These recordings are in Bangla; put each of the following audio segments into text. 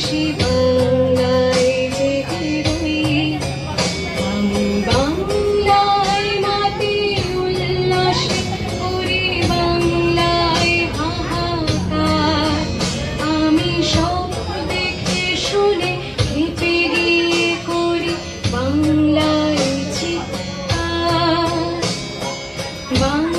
ভালোবাসি বাংলায় যেতে রই, আমি বাংলায় মাটি উল্লাসে করি বাংলায় হাহাকার। আমি সব দেখে শুনে খেপে গিয়ে করি বাংলায় চিৎকার। বাংলা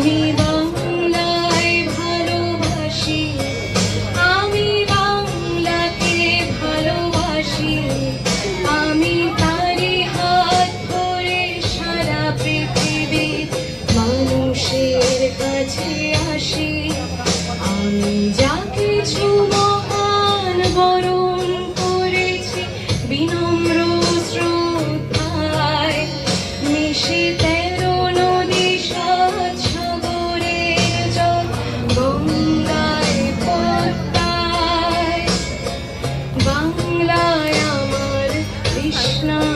আমি বাংলায় ভালোবাসি আমি মানুষের কাছে আসি। No.